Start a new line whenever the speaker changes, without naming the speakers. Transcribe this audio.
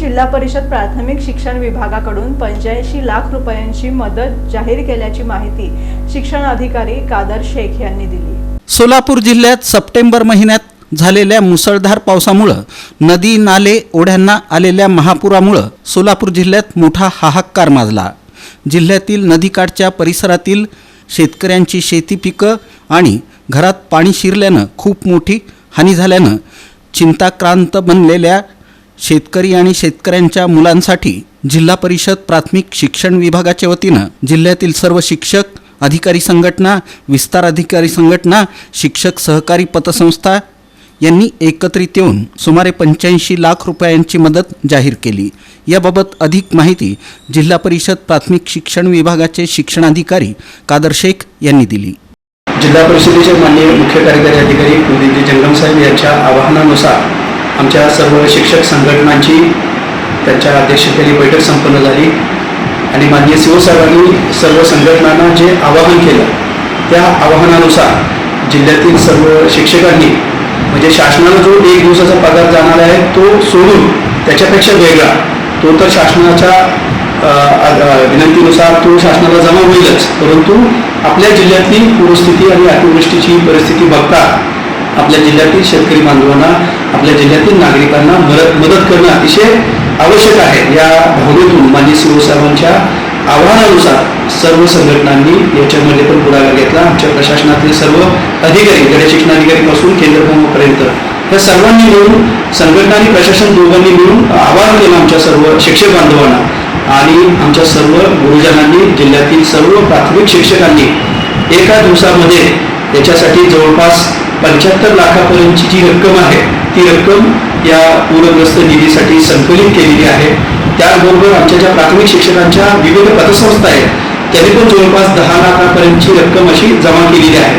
जिल्हा परिषद प्राथमिक शिक्षण विभागाकडून पंच्याऐंशी लाख रुपयांची मदत जाहीर केल्याची माहिती शिक्षण अधिकारी कादर शेख यांनी दिली.
सोलापूर जिल्ह्यात सप्टेंबर महिन्यात झालेल्या मुसळधार पावसामुळं नदी नाले ओढ्यांना आलेल्या महापुरामुळं सोलापूर जिल्ह्यात मोठा हाहाकार माजला. जिल्ह्यातील नदीकाठच्या परिसरातील शेतकऱ्यांची शेती पिकं आणि घरात पाणी शिरल्यानं खूप मोठी हानी झाल्यानं चिंताक्रांत बनलेल्या शेतकरी आणि शेतकऱ्यांच्या मुलांसाठी जिल्हा परिषद प्राथमिक शिक्षण विभागाच्या वतीनं जिल्ह्यातील सर्व शिक्षक अधिकारी संघटना विस्तार अधिकारी संघटना शिक्षक सहकारी पतसंस्था यांनी एकत्रित येऊन सुमारे पंच्याऐंशी लाख रुपयांची मदत जाहीर केली. याबाबत अधिक माहिती जिल्हा परिषद प्राथमिक शिक्षण विभागाचे शिक्षणाधिकारी कादर शेख यांनी दिली.
जिल्हा परिषदेचे माननीय मुख्य कार्यकारी अधिकारी कुलदीपजी जंगम साहेब यांच्या आवाहनानुसार आमच्या सर्व शिक्षक संघटनांची त्यांच्या अध्यक्षतेखाली बैठक संपन्न झाली. आणि माननीय शिवसाहेबांनी सर्व संघटनांना जे आवाहन केलं त्या आवाहनानुसार जिल्ह्यातील सर्व शिक्षकांनी म्हणजे शासनाला जो एक दिवसाचा पगार जाणार आहे तो सोडून त्याच्यापेक्षा वेगळा तो तर शासनाच्या विनंतीनुसार तो शासनाला जमा होईलच. परंतु आपल्या जिल्ह्यातली पूरस्थिती आणि अतिवृष्टीची परिस्थिती बघता आपल्या जिल्ह्यातील शेतकरी बांधवांना आपल्या जिल्ह्यातील नागरिकांना मदत मदत करणं अतिशय आवश्यक आहे. या भावनेतून माननीय शिवसाहेबांच्या आव्हानानुसार सर्व संघटनांनी याच्यामध्ये पण पुढाकार घेतला. आमच्या प्रशासनातील सर्व अधिकारी गडे शिक्षणाधिकारीपासून केंद्रप्रमुखपर्यंत या सर्वांनी मिळून संघटना आणि प्रशासन दोघांनी मिळून आवाहन केलं आमच्या सर्व शिक्षक बांधवांना. आणि आमच्या सर्व गुरुजनांनी जिल्ह्यातील सर्व प्राथमिक शिक्षकांनी एका दिवसामध्ये याच्यासाठी जवळपास पंच्याहत्तर लाखापर्यंतची जी रक्कम आहे ती रक्कम या पूरग्रस्त निधीसाठी संकलित केलेली आहे. त्याचबरोबर आमच्या ज्या प्राथमिक शिक्षकांच्या विविध पतसंस्था आहेत त्यांनी पण जवळपास दहा लाखापर्यंतची रक्कम अशी जमा केलेली आहे.